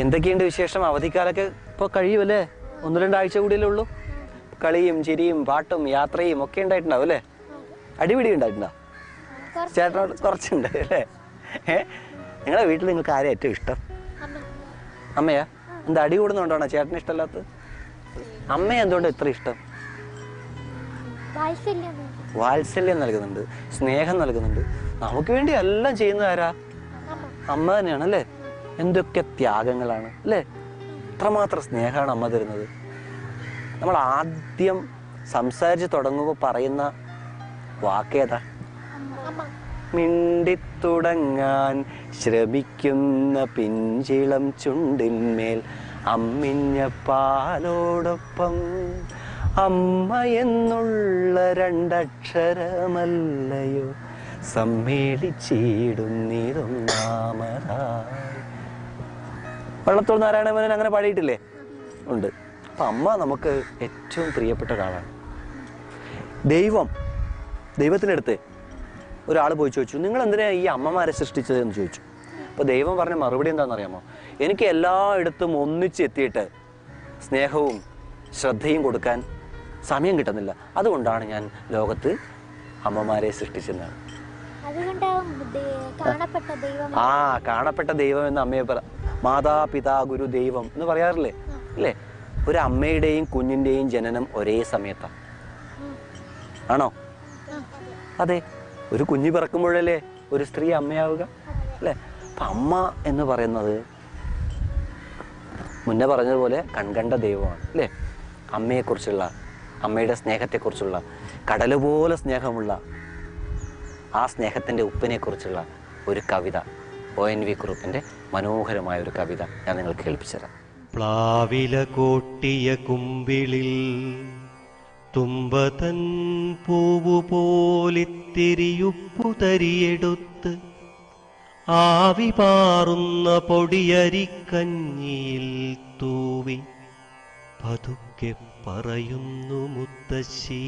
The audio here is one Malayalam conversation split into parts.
എന്തൊക്കെയുണ്ട് വിശേഷം? അവധിക്കാലൊക്കെ ഇപ്പോൾ കഴിയുമല്ലേ? ഒന്ന് രണ്ടാഴ്ച കൂടിയല്ലേ ഉള്ളൂ. കളിയും ചിരിയും പാട്ടും യാത്രയും ഒക്കെ ഉണ്ടായിട്ടുണ്ടാവും അല്ലേ? അടിപിടി ഉണ്ടായിട്ടുണ്ടോ? കുറച്ച് ചേട്ടനോട് കുറച്ചുണ്ട് അല്ലേ? ഏ? നിങ്ങളെ വീട്ടിൽ നിങ്ങൾക്ക് ആരെയും ഏറ്റവും ഇഷ്ടം? അമ്മ അമ്മയാ? എന്താ അടി കൂടുന്നുണ്ടോണോ ചേട്ടന് ഇഷ്ടമല്ലാത്തത്? അമ്മയെ എന്തുകൊണ്ട് ഇത്ര ഇഷ്ടം? വാത്സല്യം നൽകുന്നുണ്ട് സ്നേഹം നൽകുന്നുണ്ട്. നമുക്ക് വേണ്ടി എല്ലാം ചെയ്യുന്നത് ആരാ? അമ്മ തന്നെയാണല്ലേ? തന്നെയാണ് അല്ലേ എന്തൊക്കെ ത്യാഗങ്ങളാണ് അല്ലേ? എത്രമാത്രം സ്നേഹമാണ് അമ്മ തരുന്നത്. നമ്മൾ ആദ്യം സംസാരിച്ച് തുടങ്ങുമ്പോൾ പറയുന്ന വാക്കേതാ മിണ്ടിത്തുടങ്ങാൻ ശ്രമിക്കുന്ന പിഞ്ചിളം ചുണ്ടിന്മേൽ അമ്മിഞ്ഞ പാലോടൊപ്പം അമ്മ എന്നുള്ള രണ്ടക്ഷരമല്ലയോ? സമ്മേളിച്ചിടുന്നിതൊന്നാമതായി വള്ളത്തോൾ നാരായണമേനൻ അങ്ങനെ പാടിയിട്ടില്ലേ? ഉണ്ട്. അപ്പം അമ്മ നമുക്ക് ഏറ്റവും പ്രിയപ്പെട്ട ഒരാളാണ്. ദൈവം ദൈവത്തിനടുത്ത് ഒരാൾ പോയി ചോദിച്ചു നിങ്ങൾ എന്തിനാണ് ഈ അമ്മമാരെ സൃഷ്ടിച്ചത് എന്ന് ചോദിച്ചു? അപ്പോൾ ദൈവം പറഞ്ഞ മറുപടി എന്താണെന്നറിയാമോ? എനിക്ക് എല്ലായിടത്തും ഒന്നിച്ചെത്തിയിട്ട് സ്നേഹവും ശ്രദ്ധയും കൊടുക്കാൻ സമയം കിട്ടുന്നില്ല. അതുകൊണ്ടാണ് ഞാൻ ലോകത്ത് അമ്മമാരെ സൃഷ്ടിച്ചത് ആ കാണപ്പെട്ട ദൈവം എന്ന് അമ്മയെ പറ മാതാപിതാ ഗുരു ദൈവം എന്ന് പറയാറില്ലേ? അല്ലേ ഒരു അമ്മയുടെയും കുഞ്ഞിന്റെയും ജനനം ഒരേ സമയത്താണ്. ആണോ? അതെ. ഒരു കുഞ്ഞ് പിറക്കുമ്പോഴല്ലേ ഒരു സ്ത്രീ അമ്മയാവുക? അല്ലേ? അപ്പം അമ്മ എന്ന് പറയുന്നത് മുന്നേ പറഞ്ഞതുപോലെ കൺകണ്ട ദൈവമാണ്. അല്ലേ? അമ്മയെക്കുറിച്ചുള്ള അമ്മയുടെ സ്നേഹത്തെക്കുറിച്ചുള്ള കടൽ പോലെ സ്നേഹമുള്ള ആ സ്നേഹത്തിന്റെ ഉപ്പിനെക്കുറിച്ചുള്ള ഒരു കവിത. ഒ എൻ വി കുറുപ്പിന്റെ മനോഹരമായ ഒരു കവിത ഞാൻ നിങ്ങൾക്ക് കേൾപ്പിച്ചുതരാം. പ്ലാവില കോട്ടിയ കുമ്പിളിൽ തുമ്പതൻ പൂവു പോലിത്തിരിയുപ്പു തരിയെടുത്ത് ആവി പാറുന്ന പൊടിയരിക്കഞ്ഞിയിൽ തൂവി പതുക്കെ പറയുന്നു മുത്തശ്ശി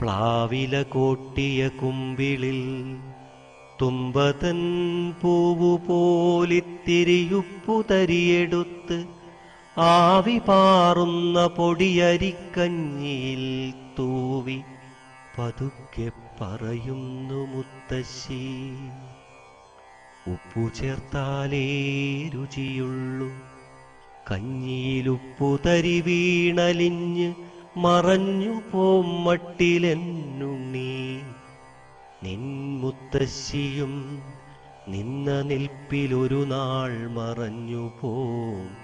പ്ലാവില കോട്ടിയ കുമ്പിളിൽ തുമ്പതൻ പൂവു പോലിത്തിരിയുപ്പുതരിയെടുത്ത് ആവി പാറുന്ന പൊടിയരിക്കഞ്ഞിയിൽ തൂവി പതുക്കെ പറയുന്നു മുത്തശ്ശി ഉപ്പു ചേർത്താലേ രുചിയുള്ളൂ. കഞ്ഞിയിലുപ്പു തരി വീണലിഞ്ഞ് മറഞ്ഞു പോം മട്ടിലെന്നുണ്ണി. നിൻ മുത്തശ്ശിയും നിന്ന നിൽപ്പിലൊരു നാൾ മറഞ്ഞു പോം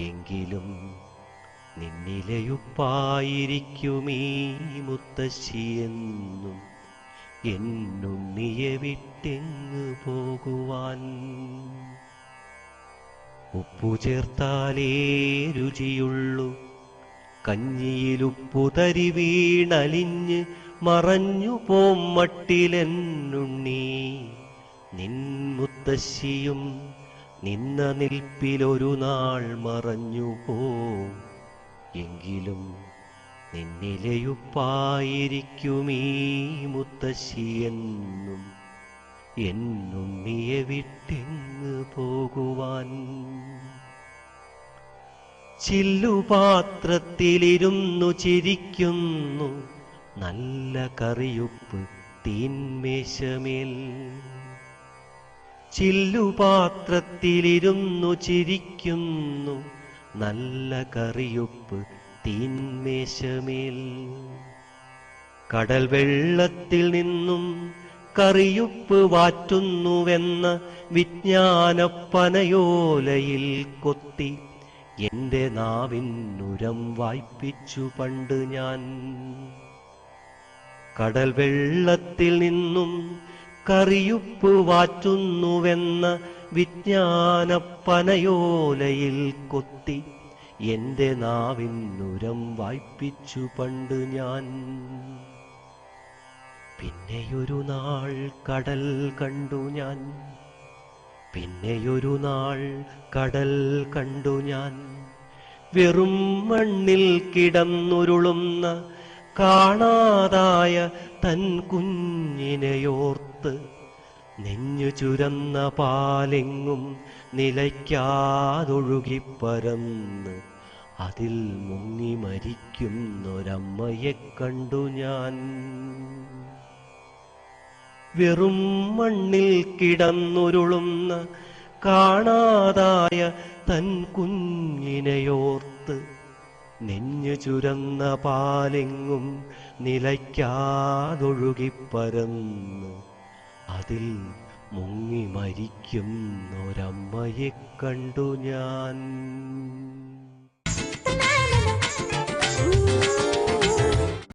എങ്കിലും നിന്നിലയുപ്പായിരിക്കുമീ മുത്തശ്ശിയെന്നും എന്നുണ്ണിയെ വിട്ടെങ്ങു പോകുവാൻ. ഉപ്പു ചേർത്താലേ രുചിയുള്ളൂ. കഞ്ഞിയിലുപ്പു തരി വീണലിഞ്ഞ് മറഞ്ഞു പോം മട്ടിലെന്നുണ്ണി നിൻ മുത്തശ്ശിയും നിന്ന നിൽപ്പിലൊരു നാൾ മറഞ്ഞു പോം. എങ്കിലും നിന്നിലയുപ്പായിരിക്കുമീ മുത്തശ്ശിയെന്നും എന്നുണ്ണിയെ വിട്ടെങ്ങ് പോകുവാൻ. ചില്ലുപാത്രത്തിലിരുന്നു ചിരിക്കുന്നു. നല്ല കറിയുപ്പ് തീന്മേശമേൽ ചില്ലുപാത്രത്തിലിരുന്നു ചിരിക്കുന്നു നല്ല കറിയുപ്പ് തീന്മേശമേൽ കടൽ വെള്ളത്തിൽ നിന്നും കറിയുപ്പ് വാറ്റുന്നുവെന്ന വിജ്ഞാനപ്പനയോലയിൽ കൊത്തി എന്റെ നാവിനുരം വായ്പിച്ചു പണ്ട് ഞാൻ. കടൽ വെള്ളത്തിൽ നിന്നും കറിയുപ്പ് വാറ്റുന്നുവെന്ന വിജ്ഞാനപ്പനയോലയിൽ കൊത്തി എന്റെ നാവിനുരം വായ്പിച്ചു പണ്ട് ഞാൻ. പിന്നെയൊരു നാൾ കടൽ കണ്ടു ഞാൻ. പിന്നെയൊരു നാൾ കടൽ കണ്ടു ഞാൻ. വെറും മണ്ണിൽ കിടന്നുരുളുന്ന കാണാതായ തൻ കുഞ്ഞിനെയോർത്ത് നെഞ്ഞു ചുരന്ന പാലെങ്ങും നിലയ്ക്കാതൊഴുകിപ്പരന്ന് അതിൽ മുങ്ങി മരിക്കുന്നൊരമ്മയെ കണ്ടു ഞാൻ. വെറും മണ്ണിൽ കിടന്നുരുളുന്ന കാണാതായ തൻ കുഞ്ഞിനെയോർത്ത് നെഞ്ഞു ചുരന്ന പാലെങ്ങും നിലയ്ക്കാതൊഴുകിപ്പരന്ന്. അതിൽ മുങ്ങി മരിക്കുന്നൊരമ്മയെ കണ്ടു ഞാൻ.